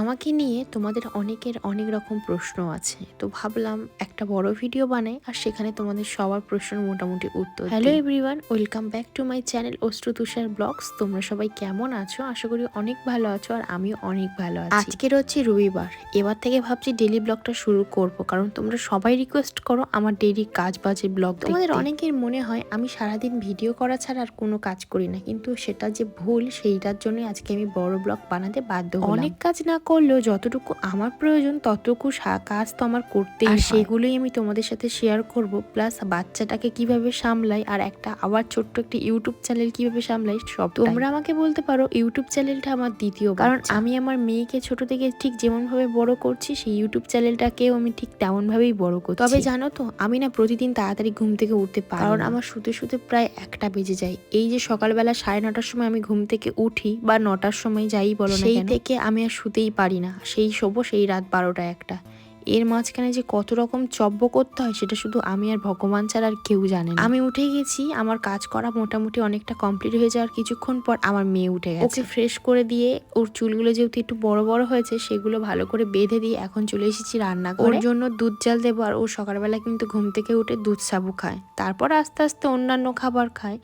আমাকে নিয়ে তোমাদের অনেকের অনেক রকম প্রশ্ন আছে। তো ভাবলাম একটা বড় ভিডিও বানাই আর সেখানে তোমাদের সবার প্রশ্ন মোটামুটি উত্তর hello everyone welcome back to my channel অস্ত্র তুষার ব্লগস তোমরা সবাই কেমন আছো? আশা করি অনেক ভালো আছো আর আমিও অনেক ভালো আছি। আজকের হচ্ছে রবিবার। এবার থেকে ভাবছি ডেলি ব্লগটা শুরু করব। কারণ তোমরা সবাই রিকোয়েস্ট করো আমার ডেলি কাজ বাজে ব্লগ তোমাদের অনেকের মনে হয় আমি সারাদিন ভিডিও করা ছাড়া আর কোনো কাজ করি না। কিন্তু সেটা যে ভুল সেইটার জন্য আজকে আমি বড় ব্লগ বানাতে বাধ্য অনেক কাজ না করলেও যতটুকু আমার প্রয়োজন ততটুকু কাজ তো আমার করতেই আর সেগুলোই আমি তোমাদের সাথে শেয়ার করব। প্লাস বাচ্চাটাকে কীভাবে সামলাই আর একটা আবার ছোট্ট একটা ইউটিউব চ্যানেল কীভাবে সামলাই সব তোমরা আমাকে বলতে পারো ইউটিউব চ্যানেলটা আমার দ্বিতীয় কারণ আমি আমার মেয়েকে ছোট থেকে ঠিক যেমন ভাবে বড় করছি সেই ইউটিউব চ্যানেলটাকেও আমি ঠিক তেমন ভাবেই বড় করছি। তবে জানো তো আমি না প্রতিদিন তাড়াতাড়ি ঘুম থেকে উঠতে পারি কারণ আমার শুতে শুতে প্রায় একটা বেজে যায়। এই যে সকালবেলা সাড়ে নটার সময় আমি ঘুম থেকে উঠি বা নটার সময় যাই বলো সেই থেকে আমি আর শুতেই পারি না। সেই শোবো সেই রাত বারোটা একটা। এর মাঝখানে যে কত রকম চব্য করতে হয় সেটা শুধু আমি আর ভগবান ছাড়া আর কেউ জানে না। আমি উঠে গেছি, আমার কাজ করা মোটামুটি অনেকটা কমপ্লিট হয়ে যাওয়ার কিছুক্ষণ পর আমার মেয়ে উঠে গেছে। ওকে ফ্রেশ করে দিয়ে ওর চুলগুলো যেহেতু একটু বড় বড় হয়েছে সেগুলো ভালো করে বেঁধে দিয়ে এখন চলে এসেছি রান্না ওর জন্য দুধ জাল দেবো আর ও সকালবেলা কিন্তু ঘুম থেকে উঠে দুধ সাবু খায়। তারপর আস্তে আস্তে অন্যান্য খাবার খায়।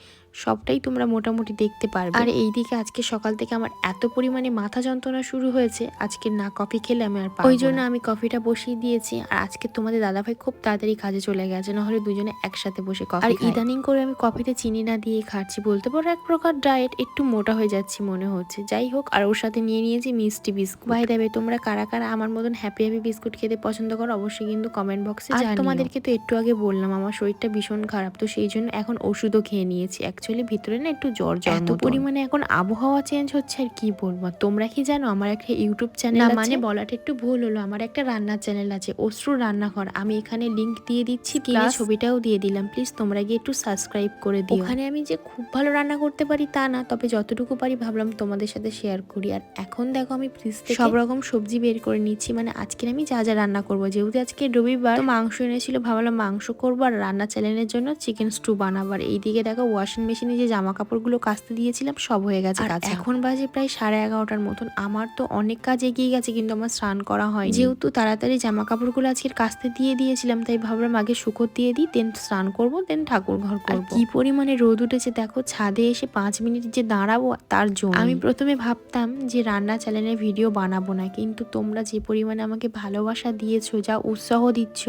সবটাই তোমরা মোটামুটি দেখতে পারবে। আর এইদিকে আজকে সকাল থেকে আমার এত পরিমাণে মাথা যন্ত্রণা শুরু হয়েছে আজকে না কফি খেলে আমি আর ওই জন্য আমি কফিটা বসিয়ে দিয়েছি আর আজকে তোমাদের দাদাভাই খুব তাড়াতাড়ি কাজে চলে গেছে নাহলে দুজনে একসাথে বসে কফি আর ইদানিং করে আমি কফিতে চিনি না দিয়ে খাচ্ছি বলতে পারো এক প্রকার ডায়েট একটু মোটা হয়ে যাচ্ছি মনে হচ্ছে। যাই হোক আর ওর সাথে নিয়ে নিয়েছি মিষ্টি বিস্কুট। ভাই দেবে তোমরা কারা কারা আমার মতন হ্যাপি হ্যাপি বিস্কুট খেতে পছন্দ করো অবশ্যই কিন্তু কমেন্ট বক্সে আর তোমাদেরকে তো একটু আগে বললাম আমার শরীরটা ভীষণ খারাপ তো সেই জন্য এখন ওষুধও খেয়ে নিয়েছি অ্যাকচুয়ালি ভিতরে না একটু জ্বর জ্বর এত পরিমাণে এখন আবহাওয়া চেঞ্জ হচ্ছে আর কি বলব? তোমরা কি জানো আমার একটা ইউটিউব চ্যানেল মানে বলাটা একটু ভুল হলো। আমার একটা রান্নার চ্যানেল আছে অশ্রু রান্নাঘর। আমি এখানে লিংক দিয়ে দিচ্ছি প্লাস ছবিটাও দিয়ে দিলাম। প্লিজ তোমরা গিয়ে একটু সাবস্ক্রাইব করে দিও। ওখানে আমি যে খুব ভালো রান্না করতে পারি তা না তবে যতটুকু পারি ভাবলাম তোমাদের সাথে শেয়ার করি। আর এখন দেখো আমি ফ্রিজ থেকে সব রকম সবজি বের করে নিচ্ছি। মানে আজকে আমি যা যা রান্না করব যেহেতু আজকে রবিবার মাংস এনেছিল ভাবলাম মাংস করব আর রান্না চ্যানেলের জন্য চিকেন স্টু বানাবো। আর এইদিকে দেখো ওয়াশিং মেশিনে যে জামা কাপড়গুলো কাচতে দিয়েছিলাম সব হয়ে গেছে এখন বাজে প্রায় সাড়ে এগারোটার মতন। আমার তো অনেক কাজ এগিয়ে গেছে কিন্তু আমার স্নান করা হয় যেহেতু তাড়াতাড়ি জামা কাপড়গুলো আজকে কাচতে দিয়ে দিয়েছিলাম তাই ভাবলাম আগে শুকো দিয়ে দিই দেন স্নান করব দেন ঠাকুর ঘর করব। কি পরিমাণে রোদ উঠেছে দেখো ছাদে এসে পাঁচ মিনিট যে দাঁড়াবো তার জন্য। আমি প্রথমে ভাবতাম যে রান্না চ্যানেলে ভিডিও বানাবো না কিন্তু তোমরা যে পরিমাণে আমাকে ভালোবাসা দিয়েছ যা উৎসাহ দিচ্ছ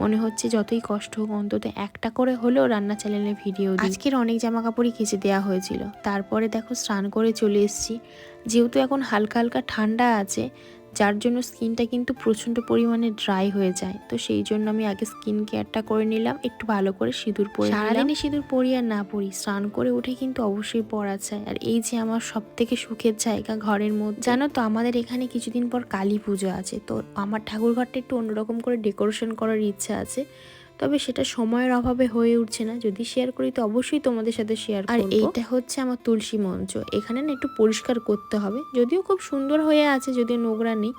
মনে হচ্ছে যতই কষ্ট হোক, অন্তত একটা করে হলেও রান্না চ্যানেলে ভিডিও আজকের অনেক জামা কাপড়ই কেচে দেওয়া হয়েছিল। তারপরে দেখো স্নান করে চলে এসেছি। যেহেতু এখন হালকা হালকা ঠান্ডা আছে যার জন্য স্কিনটা কিন্তু প্রচণ্ড পরিমাণে ড্রাই হয়ে যায়। তো সেই জন্য আমি আগে স্কিন কেয়ারটা করে নিলাম, একটু ভালো করে সিঁদুর পরে সারাদিনে সিঁদুর পরি আর না পরি, স্নান করে উঠে কিন্তু অবশ্যই পরা চাই আর এই যে আমার সব থেকে সুখের জায়গা ঘরের মধ্যে, জানো তো আমাদের এখানে কিছুদিন পর কালী পুজো আছে। তো আমার ঠাকুর ঘরটা একটু অন্যরকম করে ডেকোরেশন করার ইচ্ছা আছে। তবে সেটা সময়ের অভাবে হয়ে উঠছে না। যদি শেয়ার করি তো অবশ্যই তোমাদের সাথে শেয়ার আর এইটা হচ্ছে আমার তুলসী মঞ্চ। এখানে না একটু পরিষ্কার করতে হবে। যদিও খুব সুন্দর হয়ে আছে যদিও নোংরা নেই।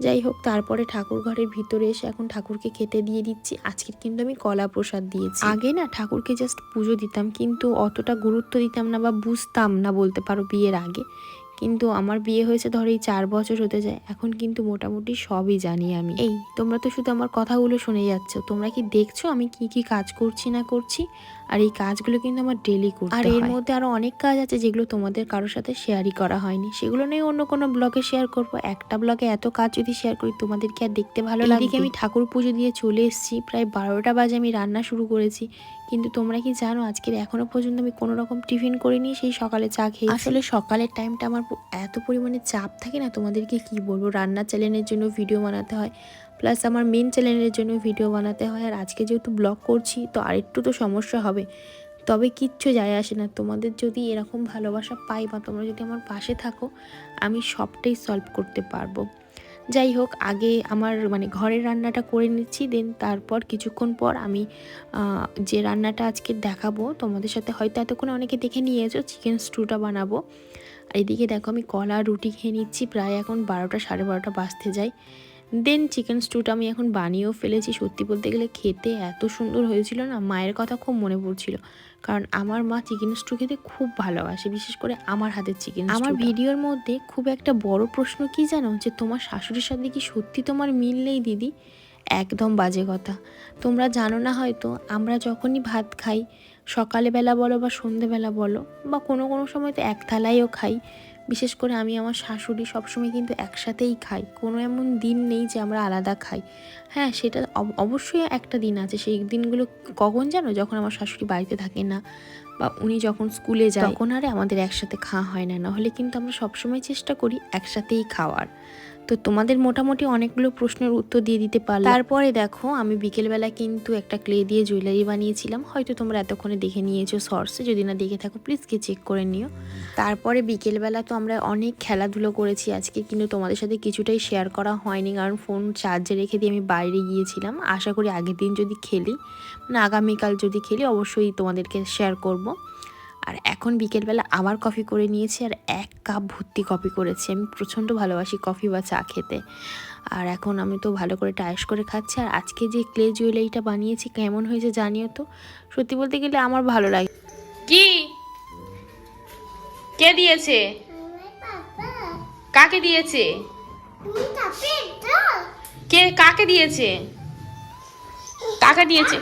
যাই হোক তারপরে ঠাকুর ঘরের ভিতরে এসে এখন ঠাকুরকে খেতে দিয়ে দিচ্ছি। আজকের কিন্তু আমি কলা প্রসাদ দিয়েছি। আগে না ঠাকুরকে জাস্ট পুজো দিতাম কিন্তু অতটা গুরুত্ব দিতাম না বা বুঝতাম না বলতে পারো বিয়ের আগে। কিন্তু আমার বিয়ে হয়েছে, ধর এই চার বছর হতে যায়। এখন কিন্তু মোটামুটি সবই জানি আমি। এই, তোমরা তো শুধু আমার কথাগুলো শুনে যাচ্ছ। তোমরা কি দেখছ আমি কি কি কাজ করছি না করছি? আর এই কাজগুলো কিন্তু আমার ডেলি করতে আর এর মধ্যে আরও অনেক কাজ আছে যেগুলো তোমাদের কারোর সাথে শেয়ারই করা হয়নি। সেগুলো নিয়ে অন্য কোনো ব্লগে শেয়ার করব। একটা ব্লগে এত কাজ যদি শেয়ার করি তোমাদেরকে আর দেখতে ভালো লাগে আমি ঠাকুর পুজো দিয়ে চলে এসেছি। প্রায় বারোটা বাজে আমি রান্না শুরু করেছি। কিন্তু তোমরা কি জানো আজকের এখনও পর্যন্ত আমি কোনো রকম টিফিন করিনি সেই সকালে চা খেয়ে আসলে সকালের টাইমটা আমার এত পরিমাণে চাপ থাকে না তোমাদেরকে কি বলব? রান্নার চ্যানেলের জন্য ভিডিও বানাতে হয়। প্লাস আমার মেন চ্যানেলের জন্য ভিডিও বানাতে হয়। আর আজকে যেহেতু ব্লগ করছি, তো আরেকটু তো সমস্যা হবে। তবে কিচ্ছু যায় আসে না। তোমাদের যদি এরকম ভালোবাসা পাই বা তোমরা যদি আমার পাশে থাকো, আমি সবটাই সলভ করতে পারব। যাই হোক, আগে আমার মানে ঘরের রান্নাটা করে নিচ্ছি দেন তারপর কিছুক্ষণ পর আমি যে রান্নাটা আজকে দেখাবো, তোমাদের সাথে হয়তো এতক্ষণ অনেকে দেখে নিয়েছো চিকেন স্টুটা বানাবো। আর এদিকে দেখো আমি কলা রুটি খেয়ে নিচ্ছি, প্রায় এখন বারোটা, সাড়ে বারোটা বাজতে যায়। দেন চিকেন স্টুটা আমি এখন বানিয়েও ফেলেছি। সত্যি বলতে গেলে খেতে এত সুন্দর হয়েছিল না, মায়ের কথা খুব মনে পড়ছিল। কারণ আমার মা চিকেন স্টু খেতে খুব ভালোবাসে, বিশেষ করে আমার হাতের চিকেন আমার ভিডিওর মধ্যে খুব একটা বড় প্রশ্ন কি জানো? যে তোমার শাশুড়ির সাথে কি সত্যি তোমার মিল নেই দিদি? একদম বাজে কথা। তোমরা জানো না হয়তো, আমরা যখনই ভাত খাই, সকালবেলা বলো বা সন্ধেবেলা বলো, বা কোনো কোনো সময় তো এক থালাইও খাই বিশেষ করে আমি আমার শাশুড়ি সবসময় কিন্তু একসাথেই খাই। কোনো এমন দিন নেই যে আমরা আলাদা খাই। হ্যাঁ সেটা অব- অবশ্যই একটা দিন আছে। সেই দিনগুলো কখন জানো? যখন আমার শাশুড়ি বাড়িতে থাকে না বা উনি যখন স্কুলে যায়, তখন আরে আমাদের একসাথে খাওয়া হয় না। নাহলে কিন্তু আমরা সবসময় চেষ্টা করি একসাথেই খাওয়ার। তো তোমাদের মোটামুটি অনেকগুলো প্রশ্নের উত্তর দিয়ে দিতে পারলাম তারপরে দেখো, আমি বিকেলবেলা কিন্তু একটা ক্লে দিয়ে জুয়েলারি বানিয়েছিলাম। হয়তো তোমরা এতক্ষণে দেখে নিয়েছো শর্টসে যদি না দেখে থাকো প্লিজ গিয়ে চেক করে নিও। তারপরে বিকেলবেলা তো আমরা অনেক খেলাধুলো করেছি আজকে, কিন্তু তোমাদের সাথে কিছুটাই শেয়ার করা হয়নি, কারণ ফোন চার্জে রেখে দিয়ে আমি বাইরে গিয়েছিলাম। আশা করি আগের দিন যদি খেলি মানে আগামীকাল যদি খেলি, অবশ্যই তোমাদেরকে শেয়ার করব। আর এখন বিকেলবেলা আবার কফি করে নিয়েছি আর এক কাপ ভর্তি কফি করেছি। আমি প্রচণ্ড ভালোবাসি কফি বা চা খেতে। আর এখন আমি তো ভালো করে টায়াস করে খাচ্ছি আর আজকে যে ক্লে জুয়েলারিটা বানিয়েছি কেমন হয়েছে জানিও তো? সত্যি বলতে গেলে আমার ভালো লাগে। কি? কে দিয়েছে? কাকে দিয়েছে? কে কাকে দিয়েছে? কাকে দিয়েছে?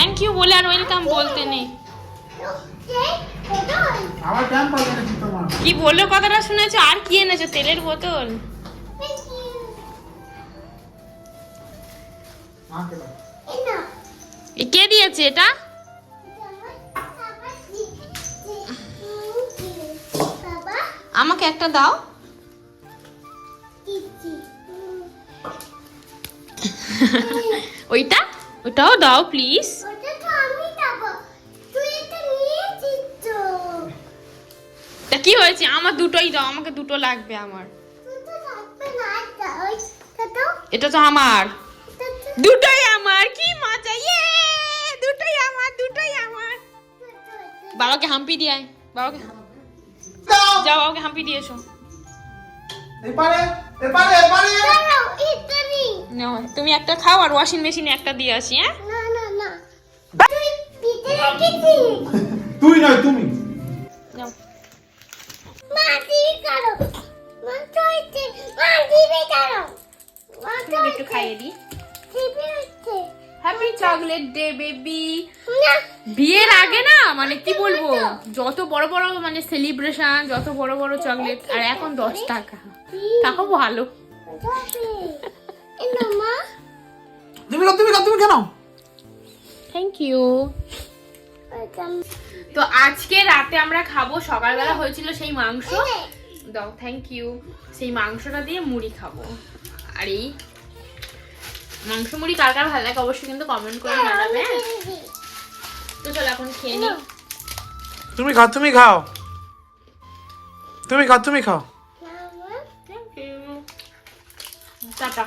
থ্যাংক ইউ বলে আর ওয়েলকাম বলতে নেই। কি বলল কথাটা শুনেছো? আর কি এনেছো? তেলের বোতল? মাকে দাও। এ কে দিয়েছে এটা? আমাকে একটা দাও। ওইটা? ওটাও দাও প্লিজ তা কি হয়েছে? আমার দুটোই দাও আমাকে দুটো লাগবে আমার। এটা তো আমার। দুটোই আমার কি মজা। ইয়ে দুটোই আমার দুটোই আমার। বাবাকে হাম্পি দিয়ে আয় বাবাকে দাও। যাও বাবাকে হাম্পি দিয়ে এসো। এপারে এপারে এপারে। নাও, তুমি একটা খাও আর ওয়াশিং মেশিনে একটা দিয়ে আসি হ্যাঁ? তুই নয় তুমি। একটু খাইয়ে দিই। হ্যাপি চকলেট ডে বেবি বিয়ের আগে না মানে কি বলব? যত বড় বড় মানে সেলিব্রেশন যত বড় বড় চকলেট আর এখন দশ টাকা। তাও ভালো। কেন? থ্যাংক ইউ তো আজকে রাতে আমরা খাব সকালবেলা হয়েছিল সেই মাংস। দাও থ্যাংক ইউ সেই মাংসটা দিয়ে মুড়ি খাব। আর এই মাংস মুড়ি কার কার ভালো লাগে অবশ্যই কিন্তু কমেন্ট করে জানাবে হ্যাঁ? তো চলো এখন খেয়ে নি। তুমি খাও তুমি খাও। তুমি খাও তুমি খাও। Thank you tata.